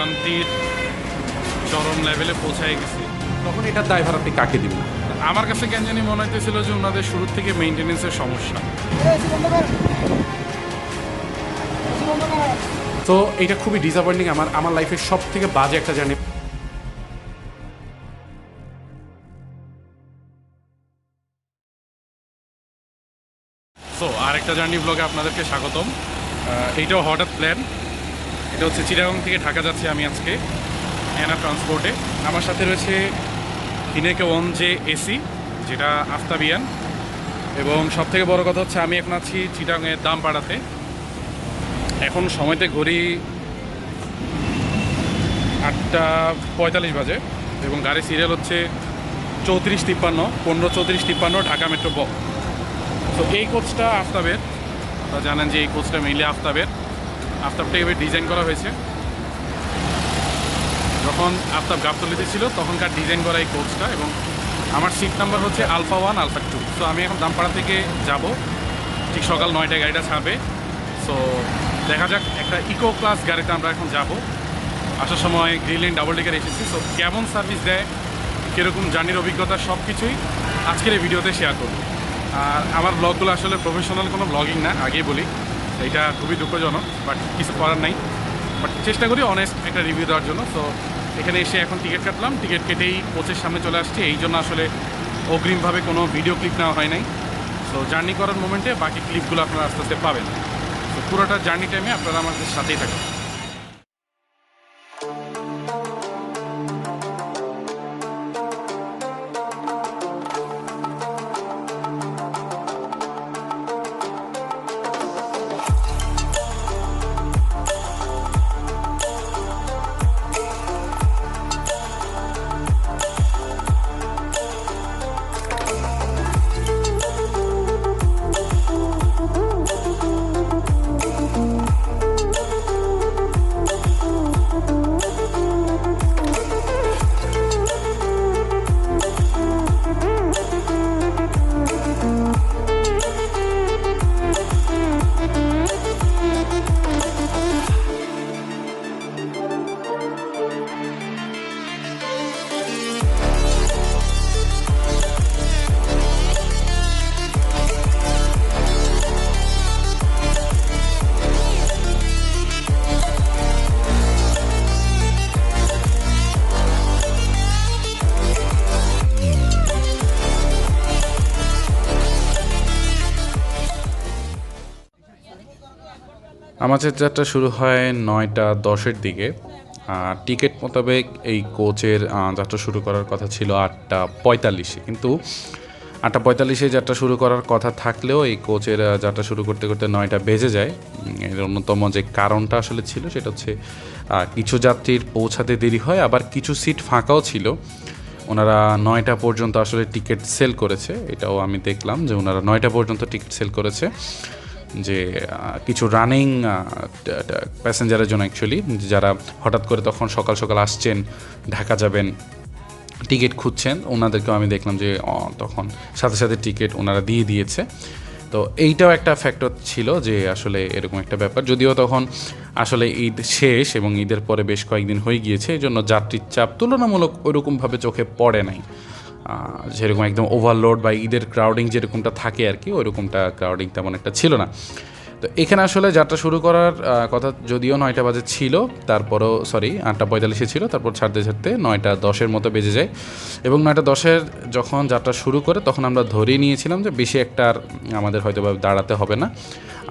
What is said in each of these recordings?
ভোগান্তির চরম লেভেলে পৌঁছায় গেছি। তখন এটার দায়ভার আপনি কাকে দিবেন? আমার কাছে কেন জানি মনে হইতেছিল যে ওনাদের শুরুর থেকে মেনটেনেন্সের সমস্যা। তো এটা খুবই ডিসঅ্যাপয়েন্টিং আমার আমার লাইফের সব থেকে বাজে একটা জার্নি সো আরেকটা জার্নি ব্লগে আপনাদেরকে স্বাগতম। এইটাও হঠাৎ প্ল্যান এটা হচ্ছে চিটাগাং থেকে ঢাকা যাচ্ছি আমি আজকে এনা ট্রান্সপোর্টে আমার সাথে রয়েছে হিনেকে ওয়ান জে এসি, যেটা আফতাবিয়ান। এবং সব থেকে বড় কথা হচ্ছে আমি এখন আছি চিটাংয়ের দাম পাড়াতে এখন সময়তে ঘড়ি আটটা পঁয়তাল্লিশ বাজে এবং গাড়ি সিরিয়াল হচ্ছে চৌত্রিশ তিপ্পান্ন, পনেরো চৌত্রিশ তিপ্পান্ন, ঢাকা মেট্রো ব তো এই কোচটা আফতাবের, আপনারা জানেন যে এই কোচটা মেইনলি আফতাবের। আফতাবটাকে এবার ডিজাইন করা হয়েছে। যখন আফতাব গাবতলিতে ছিল, তখনকার ডিজাইন করা এই কোচটা এবং আমার সিট নাম্বার হচ্ছে আলফা ওয়ান আলফা টু তো আমি এখন দামপাড়া থেকে যাব। ঠিক সকাল নয়টায় গাড়িটা ছাড়বে। সো দেখা যাক, একটা ইকো ক্লাস গাড়িতে আমরা এখন যাব। আসার সময় গ্রিলেন ডাবল ডেকার এসেছি। সো কেমন সার্ভিস দেয়, কীরকম জার্নির অভিজ্ঞতা সব কিছুই আজকের এই ভিডিওতে শেয়ার করব। আর আমার ব্লগগুলো আসলে প্রফেশনাল কোনো ব্লগিং না, আগেই বলি। এটা খুবই দুঃখজনক বাট কিছু করার নাই। বাট চেষ্টা করি অনেস্ট একটা রিভিউ দেওয়ার জন্য। সো এখানে এসে এখন টিকিট কাটলাম। টিকিট কেটেই কোচের সামনে চলে আসছি। এই জন্য আসলে অগ্রিমভাবে কোনো ভিডিও ক্লিপ নেওয়া হয় নাই। সো জার্নি করার মোমেন্টে বাকি ক্লিপগুলো আপনারা আস্তে আস্তে পাবেন। তো পুরোটা জার্নি টাইমে আপনারা আমাদের সাথেই থাকবেন। আমাদের যাত্রা শুরু হয় নয়টা দশের দিকে। টিকিট মোতাবেক এই কোচের যাত্রা শুরু করার কথা ছিল আটটা পঁয়তাল্লিশে। কিন্তু আটটা পঁয়তাল্লিশে যাত্রা শুরু করার কথা থাকলেও এই কোচের যাত্রা শুরু করতে করতে নয়টা বেজে যায়। এর অন্যতম যে কারণটা আসলে ছিল সেটা হচ্ছে কিছু যাত্রীর পৌঁছাতে দেরি হয়, আবার কিছু সিট ফাঁকাও ছিল। ওনারা নয়টা পর্যন্ত আসলে টিকিট সেল করেছে। এটাও আমি দেখলাম যে ওনারা নয়টা পর্যন্ত টিকিট সেল করেছে। যে কিছু রানিং প্যাসেঞ্জারের জন্য অ্যাকচুয়ালি যারা হঠাৎ করে তখন সকাল সকাল আসছেন, ঢাকা যাবেন টিকিট খুঁজছেন, ওনাদেরকেও আমি দেখলাম যে তখন সাথে সাথে টিকিট ওনারা দিয়ে দিয়েছে। তো এইটাও একটা ফ্যাক্টর ছিল যে, আসলে এরকম একটা ব্যাপার। যদিও তখন আসলে ঈদ শেষ এবং ঈদের পরে বেশ কয়েকদিন হয়ে গিয়েছে এই জন্য যাত্রীর চাপ তুলনামূলক ওইরকমভাবে চোখে পড়ে নাই। যেরকম একদম ওভারলোড বা ঈদের ক্রাউডিং যেরকমটা থাকে আর কি, ওইরকমটা ক্রাউডিং তেমন একটা ছিল না। তো এখানে আসলে যাত্রা শুরু করার কথা যদিও নয়টা বাজে ছিল, তারপরও সরি আটটা পঁয়তাল্লিশে ছিল, তারপর ছাড়তে ছাড়তে নয়টা দশের মতো বেজে যায়। এবং নয়টা দশের যখন যাত্রা শুরু করে, তখন আমরা ধরেই নিয়েছিলাম যে বেশি একটা আর আমাদের হয়তো দাঁড়াতে হবে না।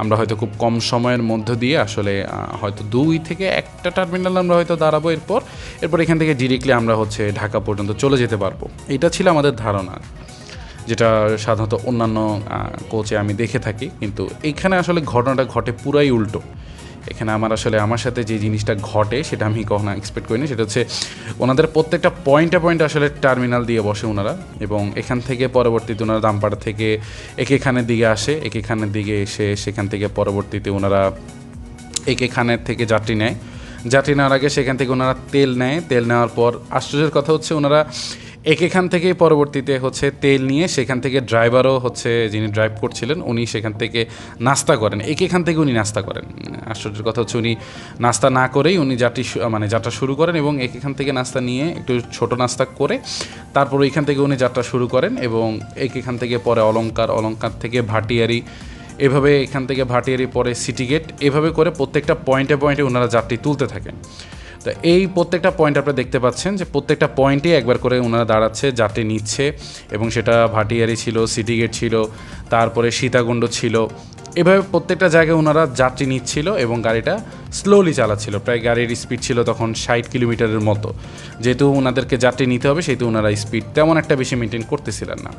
আমরা হয়তো খুব কম সময়ের মধ্য দিয়ে আসলে হয়তো দুই থেকে একটা টার্মিনাল আমরা হয়তো দাঁড়াবো এরপর। এরপর এখান থেকে ডিরেক্টলি আমরা হচ্ছে ঢাকা পর্যন্ত চলে যেতে পারব। এটা ছিল আমাদের ধারণা। যেটা সাধারণত অন্যান্য কোচে আমি দেখে থাকি। কিন্তু এইখানে আসলে ঘটনাটা ঘটে পুরাই উল্টো। এখানে আমার আসলে, আমার সাথে যে জিনিসটা ঘটে সেটা আমি কখনো এক্সপেক্ট করিনি। সেটা হচ্ছে ওনাদের প্রত্যেকটা পয়েন্টে পয়েন্টে আসলে টার্মিনাল দিয়ে বসে ওনারা এবং এখান থেকে পরবর্তীতে ওনারা দামপাড়া থেকে একেখানের দিকে আসে একেখানের দিকে এসে সেখান থেকে পরবর্তীতে ওনারা একেখানের থেকে যাত্রী নেয়। যাত্রী নেওয়ার আগে সেখান থেকে ওনারা তেল নেয়। তেল নেওয়ার পর আশ্চর্যের কথা হচ্ছে ওনারা এক এখান থেকেই পরবর্তীতে হচ্ছে তেল নিয়ে সেখান থেকে ড্রাইভারও হচ্ছে যিনি ড্রাইভ করছিলেন, উনি সেখান থেকে নাস্তা করেন। এক এখান থেকে উনি নাস্তা করেন। আশ্চর্যের কথা হচ্ছে উনি নাস্তা না করেই উনি যাত্রী মানে যাত্রা শুরু করেন এবং এক এখান থেকে নাস্তা নিয়ে একটু ছোট নাস্তা করে তারপর ওইখান থেকে উনি যাত্রা শুরু করেন এবং এক এখান থেকে পরে অলঙ্কার অলঙ্কার থেকে ভাটিয়ারি এভাবে এখান থেকে ভাটিয়ারি পরে সিটি গেট এভাবে করে প্রত্যেকটা পয়েন্টে পয়েন্টে ওনারা যাত্রী তুলতে থাকেন। তো এই প্রত্যেকটা পয়েন্ট আপনারা দেখতে পাচ্ছেন যে প্রত্যেকটা পয়েন্টে একবার করে ওনারা দাঁড়াচ্ছে, যাত্রী নিচ্ছে এবং সেটা ভাটিয়ারি ছিল সিটি গেট ছিল, তারপরে সীতাকুণ্ড ছিল। এভাবে প্রত্যেকটা জায়গায় ওনারা যাত্রী নিচ্ছিল এবং গাড়িটা স্লোলি চালাচ্ছিল। প্রায় গাড়ির স্পিড ছিল তখন ষাট কিলোমিটারের মতো। যেহেতু ওনাদেরকে যাত্রী নিতে হবে, সেহেতু ওনারা স্পিড তেমন একটা বেশি মেনটেন করতেছিলেন না।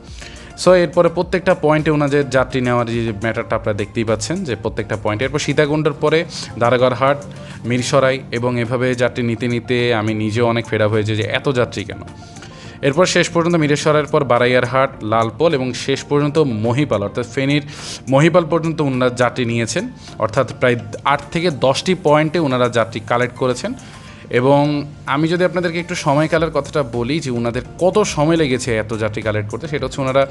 সো এরপরে প্রত্যেকটা পয়েন্টে ওনাদের যাত্রী নেওয়ার যে ম্যাটারটা আপনারা দেখতেই পাচ্ছেন, যে প্রত্যেকটা পয়েন্টে এরপর সীতাকুণ্ডের পরে দারাগড়হাট মিরসরাই এবং এভাবে যাত্রী নিতে নিতে আমি নিজেও অনেক ফেরা হয়েছে যে এত যাত্রী কেন? এরপর শেষ পর্যন্ত মিরেশ্বরের পর বারাইয়ারহাট লালপোল এবং শেষ পর্যন্ত মহিপাল, অর্থাৎ ফেনীর মহিপাল পর্যন্ত ওনারা যাত্রী নিয়েছেন। অর্থাৎ প্রায় আট থেকে দশটি পয়েন্টে ওনারা যাত্রী কালেক্ট করেছেন। এবং আমি যদি আপনাদেরকে একটু সময়কালের কথাটা বলি যে ওনাদের কত সময় লেগেছে এত যাত্রী কালেক্ট করতে, সেটা হচ্ছে ওনারা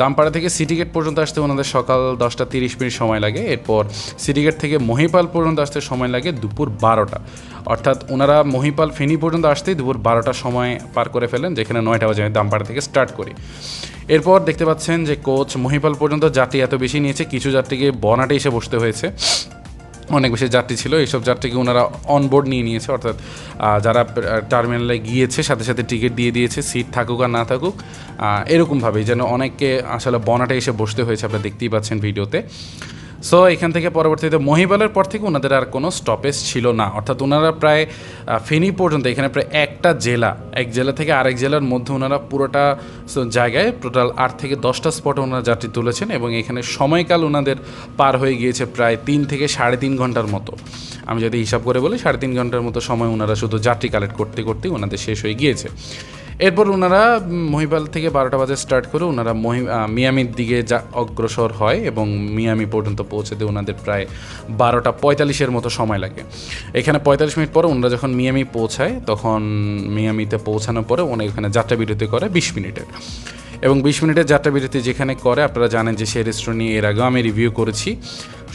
দামপাড়া থেকে সিটি গেট পর্যন্ত আসতে ওনাদের সকাল দশটা তিরিশ মিনিট সময় লাগে, এরপর সিটি গেট থেকে মহিপাল পর্যন্ত আসতে সময় লাগে দুপুর বারোটা। অর্থাৎ ওনারা মহিপাল ফেনী পর্যন্ত আসতেই দুপুর বারোটার সময় পার করে ফেলেন, যেখানে নয়টা বাজে আমি দামপাড়া থেকে স্টার্ট করি। এরপর দেখতে পাচ্ছেন যে কোচ মহিপাল পর্যন্ত যাত্রী এত বেশি নিয়েছে, কিছু যাত্রীকে বনাটে এসে বসতে হয়েছে। অনেক বেশি যাত্রী ছিল। এইসব যাত্রীকে ওনারা অনবোর্ড নিয়ে নিয়েছে। অর্থাৎ যারা টার্মিনালে গিয়েছে, সাথে সাথে টিকিট দিয়ে দিয়েছে সিট থাকুক আর না থাকুক এরকমভাবেই যেন অনেককে আসলে বনাটা এসে বসতে হয়েছে, আপনারা দেখতেই পাচ্ছেন ভিডিওতে সো এখান থেকে পরবর্তীতে মহিবালের পর থেকে ওনাদের আর কোনো স্টপেজ ছিল না। অর্থাৎ ওনারা প্রায় ফেনী পর্যন্ত, এখানে প্রায় একটা জেলা, এক জেলা থেকে আরেক জেলার মধ্যে ওনারা পুরোটা জায়গায় টোটাল আট থেকে দশটা স্পটে ওনারা যাত্রী তুলেছেন এবং এখানে সময়কাল ওনাদের পার হয়ে গিয়েছে প্রায় তিন থেকে সাড়ে তিন ঘণ্টার মতো। আমি যদি হিসাব করে বলি, সাড়ে তিন ঘণ্টার মতো সময় ওনারা শুধু যাত্রী কালেক্ট করতে, করতেই ওনাদের শেষ হয়ে গিয়েছে। এরপর ওনারা মহিবাল থেকে বারোটা বাজে স্টার্ট করে ওনারা মহি মিয়ামির দিকে যা অগ্রসর হয় এবং মিয়ামি পর্যন্ত পৌঁছাতে ওনাদের প্রায় বারোটা পঁয়তাল্লিশের মতো সময় লাগে। এখানে পঁয়তাল্লিশ মিনিট পরে ওনারা যখন মিয়ামি পৌঁছায়, তখন মিয়ামিতে পৌঁছানোর পরে ওনারা এখানে যাত্রা বিরতি করে বিশ মিনিটের। এবং বিশ মিনিটের যাত্রা বিরতি যেখানে করে, আপনারা জানেন যে সেই রেস্টুরেন্ট নিয়ে এর আগেও আমি রিভিউ করেছি।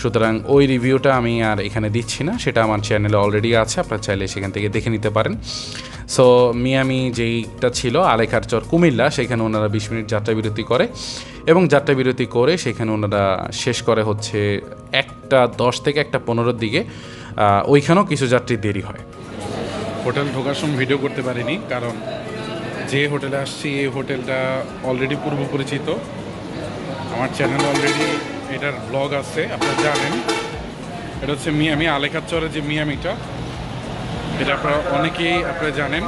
সুতরাং ওই রিভিউটা আমি আর এখানে দিচ্ছি না, সেটা আমার চ্যানেলে অলরেডি আছে, আপনারা চাইলে সেখান থেকে দেখে নিতে পারেন। সো মিয়ামি যেইটা ছিল, আলেখার চর কুমিল্লা, সেখানে ওনারা বিশ মিনিট যাত্রা বিরতি করে এবং যাত্রা বিরতি করে সেখানে ওনারা শেষ করে হচ্ছে একটা দশ থেকে একটা পনেরোর দিকে ওইখানেও কিছু যাত্রী দেরি হয়। হোটেল ঢোকার সময় ভিডিও করতে পারিনি, কারণ যে হোটেলে আসছি, এই হোটেলটা অলরেডি পূর্ব পরিচিত আমার চ্যানেল অলরেডি এটার ব্লগ আছে, আপনারা জানেন। এটা হচ্ছে মিয়ামি আলেকাচরের যে মিয়ামিটা। এটা আপনারা অনেকেই আপনারা জানেন।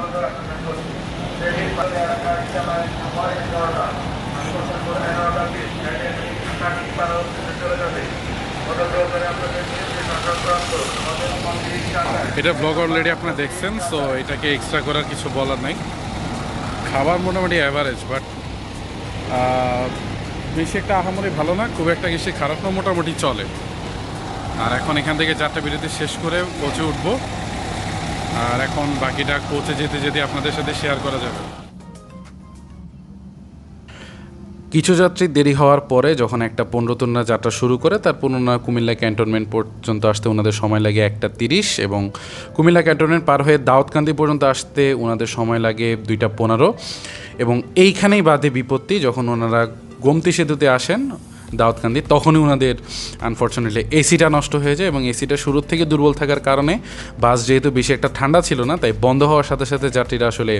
এটা ব্লগ অলরেডি আপনারা দেখছেন সো এটাকে এক্সট্রা করার কিছু বলার নাই। খাবার মোটামুটি অ্যাভারেজ বাট বেশি একটা আহামরি ভালো না, খুব একটা বেশি খারাপ না, মোটামুটি চলে। আর এখন এখান থেকে চারটা বিরতি শেষ করে কোচে উঠবো। আর এখন বাকিটা কোচে যেতে যেতে আপনাদের সাথে শেয়ার করা যাবে। কিছু যাত্রী দেরি হওয়ার পরে যখন একটা পনেরো পনেরোতনা যাত্রা শুরু করে, তার ওনারা কুমিল্লা ক্যান্টনমেন্ট পর্যন্ত আসতে ওনাদের সময় লাগে একটা তিরিশ এবং কুমিল্লা ক্যান্টনমেন্ট পার হয়ে দাউদকান্দি পর্যন্ত আসতে ওনাদের সময় লাগে দুইটা পনেরো। এবং এইখানেই বাদে বিপত্তি যখন ওনারা গোমতি সেতুতে আসেন দাউদকান্দি তখনই ওনাদের আনফর্চুনেটলি এসিটা নষ্ট হয়ে যায় এবং এসিটা শুরুর থেকে দুর্বল থাকার কারণে বাস যেহেতু বেশি একটা ঠান্ডা ছিল না, তাই বন্ধ হওয়ার সাথে সাথে যাত্রীরা আসলে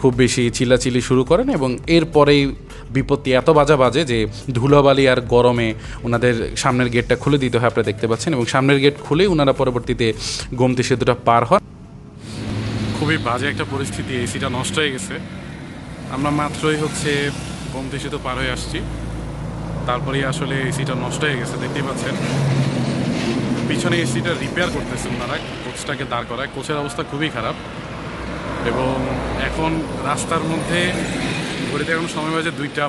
খুব বেশি চিল্লাচিল্লি শুরু করেন এবং এরপরেই বিপত্তি এত বাজা বাজে যে ধুলোবালি আর গরমে ওনাদের সামনের গেটটা খুলে দিতে হয়, আপনারা দেখতে পাচ্ছেন এবং সামনের গেট খুলেই ওনারা পরবর্তীতে গোমতি সেতুটা পার হন। খুবই বাজে একটা পরিস্থিতি এসিটা নষ্ট হয়ে গেছে। আমরা মাত্রই হচ্ছে বমতি সেতু পার হয়ে আসছি। তারপরেই আসলে এসিটা নষ্ট হয়ে গেছে, দেখতেই পাচ্ছেন। পিছনে এসিটা রিপেয়ার করতেছে ওনারা কোচটাকে দাঁড় করায়। কোচের অবস্থা খুবই খারাপ এবং এখন রাস্তার মধ্যে ঘড়িতে এখন সময় বাজে দুইটা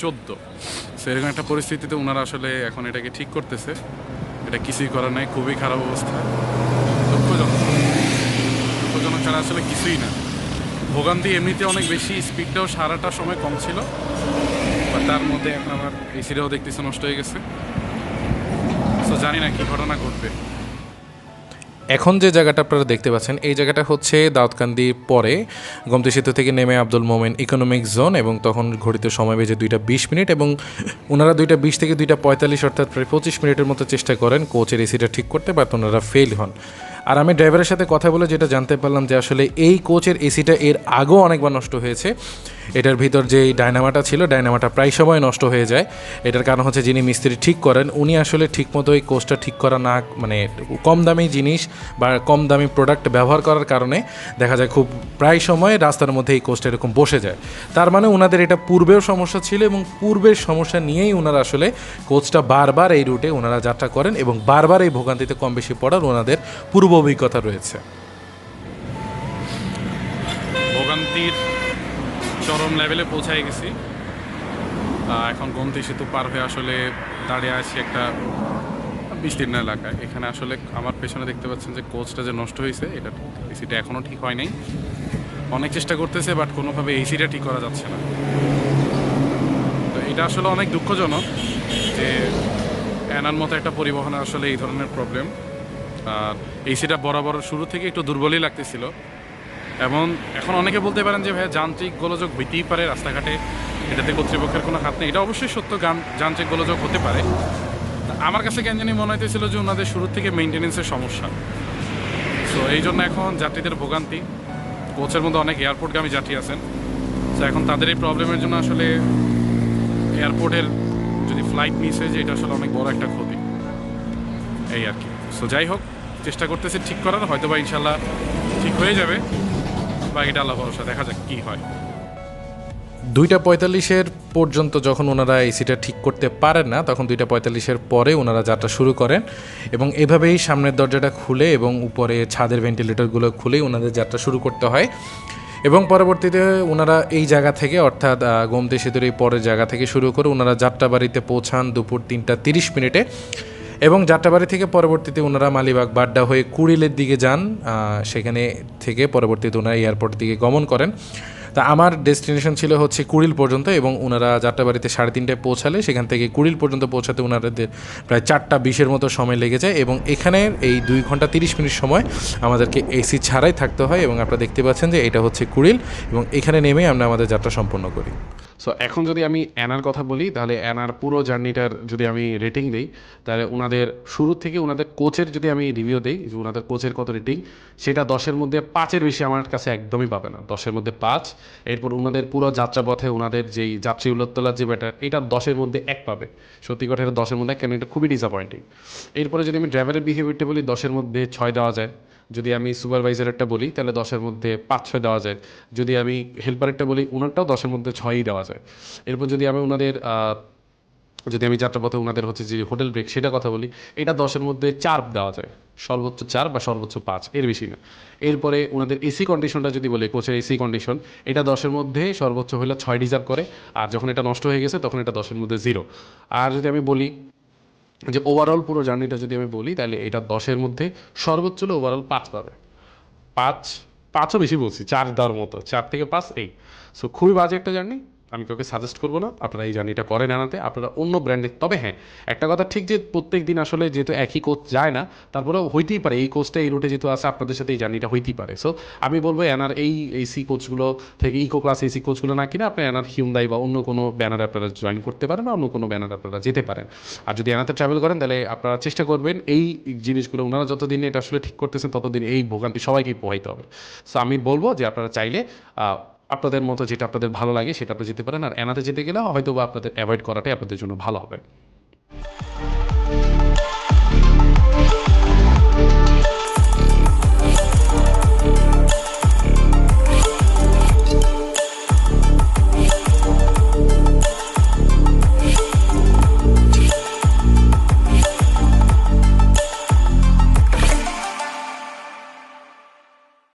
চোদ্দ। সেরকম একটা পরিস্থিতিতে ওনারা আসলে এখন এটাকে ঠিক করতেছে। এটা কিছুই করার নাই, খুবই খারাপ অবস্থা। দুঃখজনক। দুঃখজনক ছাড়া আসলে কিছুই না। ভোগান্তি এমনিতে অনেক বেশি স্পিডটাও সারাটা সময় কম ছিল। বা তার মধ্যে এখন আবার এসিটাও দেখতেছে নষ্ট হয়ে গেছে। সো জানি না কি ঘটনা ঘটবে। এখন যে জায়গাটা আপনারা দেখতে পাচ্ছেন, এই জায়গাটা হচ্ছে দাউদকান্দি পরে। গমতি সেতু থেকে নেমে আব্দুল মোমেন ইকোনমিক জোন এবং তখন ঘড়িতে সময় বেজে দুইটা বিশ মিনিট এবং ওনারা দুইটা বিশ থেকে দুইটা পঁয়তাল্লিশ অর্থাৎ প্রায় পঁচিশ মিনিটের মতো চেষ্টা করেন কোচের এসিটা ঠিক করতে, বাট ওনারা ফেল হন। আর আমি ড্রাইভারের সাথে কথা বলে যেটা জানতে পারলাম যে আসলে এই কোচের এসিটা এর আগেও অনেকবার নষ্ট হয়েছে। এটার ভিতর যে ডায়নামাটা ছিল, ডায়নামাটা প্রায় সময় নষ্ট হয়ে যায়। এটার কারণ হচ্ছে যিনি মিস্ত্রি ঠিক করেন, উনি আসলে ঠিকমতো এই কোচটা ঠিক করা না মানে কম দামি জিনিস বা কম দামি প্রোডাক্ট ব্যবহার করার কারণে দেখা যায় খুব প্রায় সময় রাস্তার মধ্যে এই কোচটা এরকম বসে যায়। তার মানে ওনাদের এটা পূর্বেও সমস্যা ছিল এবং পূর্বের সমস্যা নিয়েই ওনারা আসলে কোচটা বারবার এই রুটে ওনারা যাত্রা করেন এবং বারবার এই ভোগান্তিতে কম বেশি পড়ার ওনাদের পূর্ব অভিজ্ঞতা রয়েছে। ভোগান্তির চরম লেভেলে পৌঁছায় গেছি। এখন গোমতি সেতু পার হয়ে আসলে দাঁড়িয়ে আছি একটা বিস্তীর্ণ এলাকায়। এখানে আসলে আমার পেছনে দেখতে পাচ্ছেন যে কোচটা যে নষ্ট হয়েছে, এটা এসিটা এখনও ঠিক হয় নাই। অনেক চেষ্টা করতেছে বাট কোনোভাবে এসিটা ঠিক করা যাচ্ছে না। তো এটা আসলে অনেক দুঃখজনক যে এনার মতো একটা পরিবহনে আসলে এই ধরনের প্রবলেম আর এসিটা বরাবর শুরু থেকে একটু দুর্বলই লাগতেছিল। এবং এখন অনেকে বলতে পারেন যে, ভাইয়া, যান্ত্রিক গোলযোগ হইতেই পারে রাস্তাঘাটে। এটাতে কর্তৃপক্ষের কোনো হাত নেই। এটা অবশ্যই সত্য গান যান্ত্রিক গোলযোগ হতে পারে। আমার কাছে কেন জানি মনে হইতেছিল যে ওনাদের শুরু থেকে মেনটেনেন্সের সমস্যা। সো, এই জন্য এখন যাত্রীদের ভোগান্তি। কোচের মধ্যে অনেক এয়ারপোর্টগামী যাত্রী আছেন। তো এখন তাদের এই প্রবলেমের জন্য আসলে এয়ারপোর্টের যদি ফ্লাইট মিস হয়ে যায়, এটা আসলে অনেক বড় একটা ক্ষতি। এই আর কি। সো, যাই হোক, চেষ্টা করতেছি ঠিক করার। হয়তো বা ইনশাল্লাহ ঠিক হয়ে যাবে। বাকিটা আল্লাহ ভরসা, দেখা যাক কি হয়। দুইটা পঁয়তাল্লিশের পর্যন্ত যখন ওনারা এসিটা ঠিক করতে পারেন না, তখন দুইটা পঁয়তাল্লিশের পরে ওনারা যাত্রা শুরু করেন এবং এভাবেই সামনের দরজাটা খুলে এবং উপরে ছাদের ভেন্টিলেটরগুলো খুলেই ওনাদের যাত্রা শুরু করতে হয় এবং পরবর্তীতে ওনারা এই জায়গা থেকে, অর্থাৎ গোমতী সেতুর এই পরের জায়গা থেকে শুরু করে ওনারা যাত্রাবাড়িতে পৌঁছান দুপুর তিনটা তিরিশ মিনিটে। এবং যাত্রাবাড়ি থেকে পরবর্তীতে ওনারা মালিবাগ বাড্ডা হয়ে কুড়িলের দিকে যান সেখানে থেকে পরবর্তীতে ওনারা এয়ারপোর্টের দিকে গমন করেন। তা আমার ডেস্টিনেশন ছিল হচ্ছে কুড়িল পর্যন্ত এবং ওনারা যাত্রাবাড়িতে সাড়ে তিনটায় পৌঁছালে সেখান থেকে কুড়িল পর্যন্ত পৌঁছাতে ওনাদের প্রায় চারটা বিশের মতো সময় লেগে যায় এবং এখানে এই দুই ঘণ্টা তিরিশ মিনিট সময় আমাদেরকে এসি ছাড়াই থাকতে হয় এবং আপনারা দেখতে পাচ্ছেন যে এটা হচ্ছে কুড়িল এবং এখানে নেমে আমরা আমাদের যাত্রা সম্পন্ন করি। সো এখন যদি আমি অ্যানার কথা বলি তাহলে অ্যানার পুরো জার্নিটার যদি আমি রেটিং দিই তাহলে ওনাদের শুরু থেকে ওনাদের কোচের যদি আমি রিভিউ দিই যে ওনাদের কোচের কত রেটিং সেটা দশের মধ্যে পাঁচের বেশি আমার কাছে একদমই পাবে না। দশের মধ্যে পাঁচ এরপর ওনাদের পুরো যাত্রাপথে ওনাদের যেই যাত্রী উল্লতলার যে ব্যাটার এটা দশের মধ্যে এক পাবে। সত্যি কথা এটা দশের মধ্যে এক, কেন এটা খুবই ডিসঅ্যাপয়েন্টিং এরপরে যদি আমি ড্রাইভারের বিহেভিয়ারটা বলি দশের মধ্যে ছয় দেওয়া যায়। যদি আমি সুপারভাইজারেরটা বলি, তাহলে দশের মধ্যে পাঁচ ছয় দেওয়া যায়। যদি আমি হেল্পারেরটা বলি ওনারটাও দশের মধ্যে ছয়ই দেওয়া যায়। এরপর যদি আমি ওনাদের যদি আমি যাত্রাপথে ওনাদের হচ্ছে যে হোটেল ব্রেক সেটা কথা বলি, এটা দশের মধ্যে চার দেওয়া যায়। সর্বোচ্চ চার বা সর্বোচ্চ পাঁচ, এর বেশি না। এরপরে ওনাদের এসি কন্ডিশনটা যদি বলি, কোচের এসি কন্ডিশন, এটা দশের মধ্যে সর্বোচ্চ হলে ছয় ডিজার্ভ করে, আর যখন এটা নষ্ট হয়ে গেছে, তখন এটা দশের মধ্যে জিরো। আর যদি আমি বলি যে ওভারঅল পুরো জার্নিটা যদি আমি বলি, তাহলে এটা দশের মধ্যে সর্বোচ্চ হলে ওভারঅল পাঁচ পাবে। পাঁচ, পাঁচও বেশি বলছি, চার দেওয়ার মতো, চার থেকে পাঁচ, এই। সো খুবই বাজে একটা জার্নি আমি কাউকে সাজেস্ট করব না। আপনারা এই জার্নিটা করেন আনাতে। আপনারা অন্য ব্র্যান্ডে তবে হ্যাঁ একটা কথা ঠিক যে প্রত্যেক দিন আসলে যেহেতু একই কোচ যায় না, তারপরেও হইতেই পারে। এই কোচটা এই রুটে যেহেতু আছে, আপনাদের সাথে এই জার্নিটা হইতেই পারে। সো আমি বলব এনার এই এসি কোচগুলো থেকে ইকো ক্লাস এসি কোচগুলো না কিনে আপনি এনার হিউন্দাই বা অন্য কোনো ব্যানার আপনারা জয়েন করতে পারেন বা অন্য কোনো ব্যানার আপনারা যেতে পারেন। আর যদি এনাতে ট্রাভেল করেন, তাহলে আপনারা চেষ্টা করবেন এই জিনিসগুলো। ওনারা যতদিন এটা আসলে ঠিক করতেছেন, ততদিন এই ভোগান্তি সবাইকেই পোহাইতে হবে। সো আমি বলব যে আপনারা চাইলে আপনাদের মতো যেটা আপনাদের ভালো লাগে সেটা আপনি যেতে পারেন। আর এনাতে যেতে গেলে হয়তো বা আপনাদের অ্যাভয়েড করাটাই আপনাদের জন্য ভালো হবে।